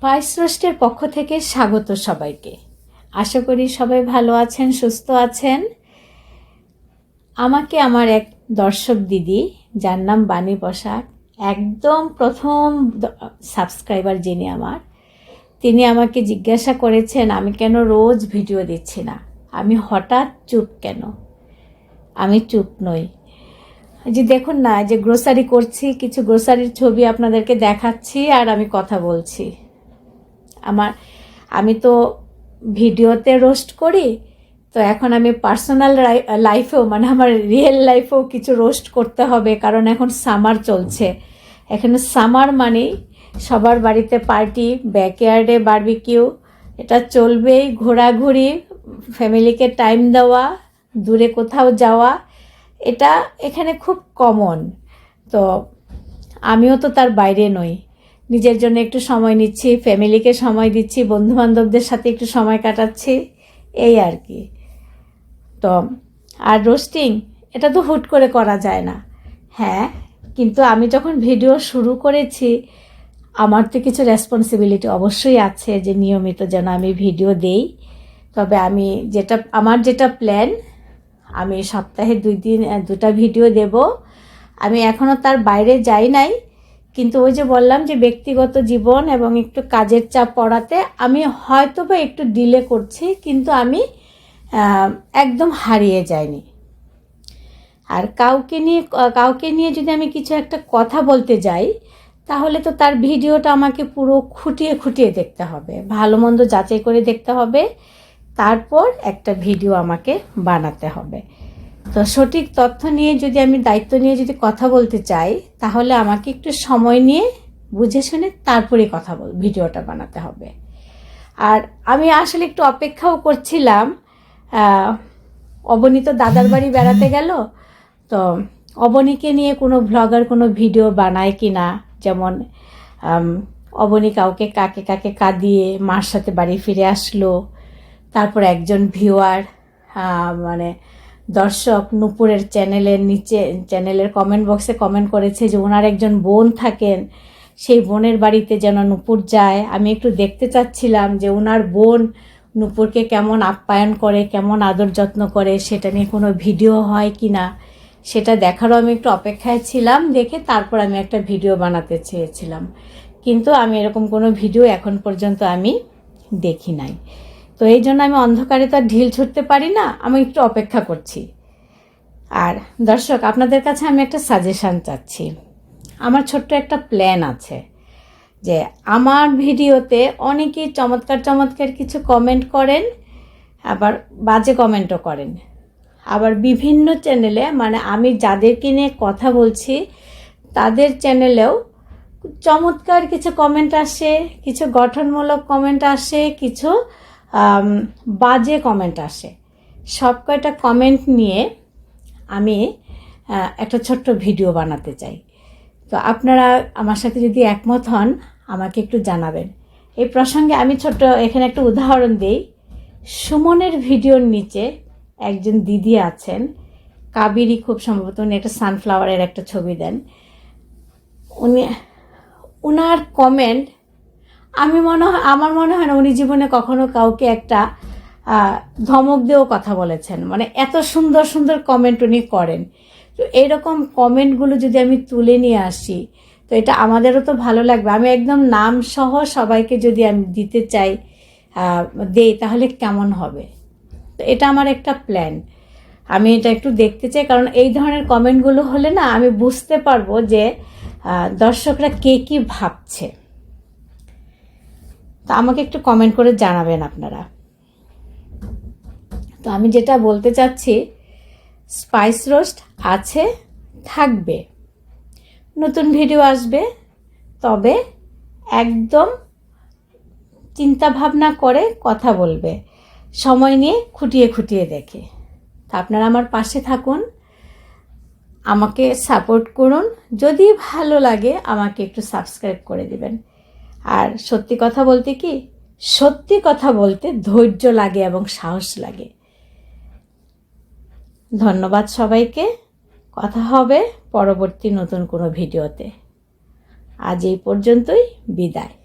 Spice রোস্টের পক্ষ থেকে স্বাগত সবাইকে। আশা করি সবাই ভালো আছেন, সুস্থ আছেন। আমাকে আমার এক দর্শক দিদি, যার নাম বাণী পোশাক একদম প্রথম সাবস্ক্রাইবার যিনি আমার, তিনি আমাকে জিজ্ঞাসা করেছেন, আমি কেন রোজ ভিডিও দিচ্ছি না? আমি হঠাৎ চুপ কেন? আমি চুপ নই। যে দেখুন না যে গ্রোসারি করছি, কিছু গ্রোসারির ছবি আপনাদেরকে দেখাচ্ছি আর আমি কথা বলছি। আমার, আমি তো ভিডিওতে রোস্ট করি, তো এখন আমি পার্সোনাল লাইফেও মানে আমার রিয়েল লাইফেও কিছু রোস্ট করতে হবে, কারণ এখন সামার চলছে। এখানে সামার মানেই সবার বাড়িতে পার্টি ব্যাকয়ার্ডে বারবিকিউ এটা চলবেই, ঘোরাঘুরি ফ্যামিলিকে টাইম দেওয়া, দূরে কোথাও যাওয়া, এটা এখানে খুব কমন তো আমিও তো তার বাইরে নই। নিজের জন্য একটু সময় নিচ্ছি ফ্যামিলিকে সময় দিচ্ছি, বন্ধুবান্ধবদের সাথে একটু সময় কাটাচ্ছি, এই আর কি। তো, আর রোস্টিং এটা তো হুট করে করা যায় না। হ্যাঁ কিন্তু আমি যখন ভিডিও শুরু করেছি, আমার তো কিছু রেসপন্সিবিলিটি অবশ্যই আছে যে নিয়মিত যেন আমি ভিডিও দেই। তবে আমি যেটা, আমার যেটা প্ল্যান আমি সপ্তাহে দুই দিন, দুটা ভিডিও দেব। আমি এখনও তার বাইরে যাই নাই কিন্তু ওই যে বললাম যে ব্যক্তিগত জীবন এবং একটু কাজের চাপ পড়াতে আমি হয়তো বা একটু ডিলে করছি, কিন্তু আমি একদম হারিয়ে যাইনি। আর কাউকে নিয়ে কাউকে নিয়ে যদি আমি কিছু একটা কথা বলতে যাই, তাহলে তো তার ভিডিওটা আমাকে পুরো খুঁটিয়ে খুঁটিয়ে দেখতে হবে, ভালো মন্দ যাচাই করে দেখতে হবে, তারপর একটা ভিডিও আমাকে বানাতে হবে। তো সঠিক তথ্য নিয়ে যদি আমি দায়িত্ব নিয়ে যদি কথা বলতে চাই, তাহলে আমাকে একটু সময় নিয়ে বুঝে শুনে তারপরে কথা বল, ভিডিওটা বানাতে হবে। আর আমি আসলে একটু অপেক্ষাও করছিলাম অবনী তো দাদার বাড়ি বেড়াতে গেল, তো অবনীকে নিয়ে কোনো ভ্লগার কোনো ভিডিও বানায় কি না যেমন অবনী কাউকে কাকে কাকে কাঁদিয়ে মার সাথে বাড়ি ফিরে আসলো, তারপর একজন ভিউয়ার মানে দর্শক নুপুরের চ্যানেলের নিচে, চ্যানেলের কমেন্ট বক্সে কমেন্ট করেছে যে ওনার একজন বোন থাকেন, সেই বোনের বাড়িতে যেন নুপুর যায়। আমি একটু দেখতে চাচ্ছিলাম যে ওনার বোন নুপুরকে কেমন আপ্যায়ন করে, কেমন আদর যত্ন করে, সেটা নিয়ে কোনো ভিডিও হয় কি না, সেটা দেখারও আমি একটু অপেক্ষায় ছিলাম, দেখে তারপর আমি একটা ভিডিও বানাতে চেয়েছিলাম। কিন্তু আমি এরকম কোনো ভিডিও এখন পর্যন্ত আমি দেখি নাই। তো এই জন্য আমি অন্ধকারে তো আর ঢিল ছুটতে পারি না, আমি একটু অপেক্ষা করছি। আর দর্শক, আপনাদের কাছে আমি একটা সাজেশান চাচ্ছি। আমার ছোট্ট একটা প্ল্যান আছে যে আমার ভিডিওতে অনেকেই চমৎকার চমৎকার কিছু কমেন্ট করেন, আবার বাজে কমেন্টও করেন। আবার বিভিন্ন চ্যানেলে মানে আমি যাদেরকে নিয়ে কথা বলছি, তাদের চ্যানেলেও চমৎকার কিছু কমেন্ট আসে, কিছু গঠনমূলক কমেন্ট আসে, কিছু বাজে কমেন্ট আসে। সব কয়টা কমেন্ট নিয়ে আমি একটা ছোট্ট ভিডিও বানাতে চাই। তো আপনারা আমার সাথে যদি একমত হন, আমাকে একটু জানাবেন। এই প্রসঙ্গে আমি ছোট্ট এখানে একটা উদাহরণ দিই। সুমনের ভিডিওর নিচে একজন দিদি আছেন। কাবেরি খুব সম্ভবত উনি একটা সানফ্লাওয়ারের একটা ছবি দেন। উনি ওনার কমেন্ট আমি মনে হয়, আমার মনে হয় না উনি জীবনে কখনো কাউকে একটা ধমক দিয়েও কথা বলেছেন। মানে এত সুন্দর সুন্দর কমেন্ট উনি করেন। তো এইরকম কমেন্টগুলো যদি আমি তুলে নিয়ে আসি, তো এটা আমাদেরও তো ভালো লাগবে। আমি একদম নাম সহ সবাইকে যদি আমি দিতে চাই দেই, তাহলে কেমন হবে? তো এটা আমার একটা প্ল্যান আমি এটা একটু দেখতে চাই, কারণ এই ধরনের কমেন্টগুলো হলে না আমি বুঝতে পারব যে দর্শকরা কে কী ভাবছে। তো আমাকে একটু কমেন্ট করে জানাবেন আপনারা। তো আমি যেটা বলতে চাচ্ছি স্পাইস রোস্ট আছে, থাকবে। নতুন ভিডিও আসবে, তবে একদম চিন্তা ভাবনা করে কথা বলবে। সময় নিয়ে খুঁটিয়ে খুঁটিয়ে দেখে। তা আপনারা আমার পাশে থাকুন, আমাকে সাপোর্ট করুন। যদি ভালো লাগে, আমাকে একটু সাবস্ক্রাইব করে দিবেন। আর সত্যি কথা বলতে কি, সত্যি কথা বলতে ধৈর্য লাগে এবং সাহস লাগে। ধন্যবাদ সবাইকে। কথা হবে পরবর্তী নতুন কোনো ভিডিওতে। আজ এই পর্যন্তই, বিদায়।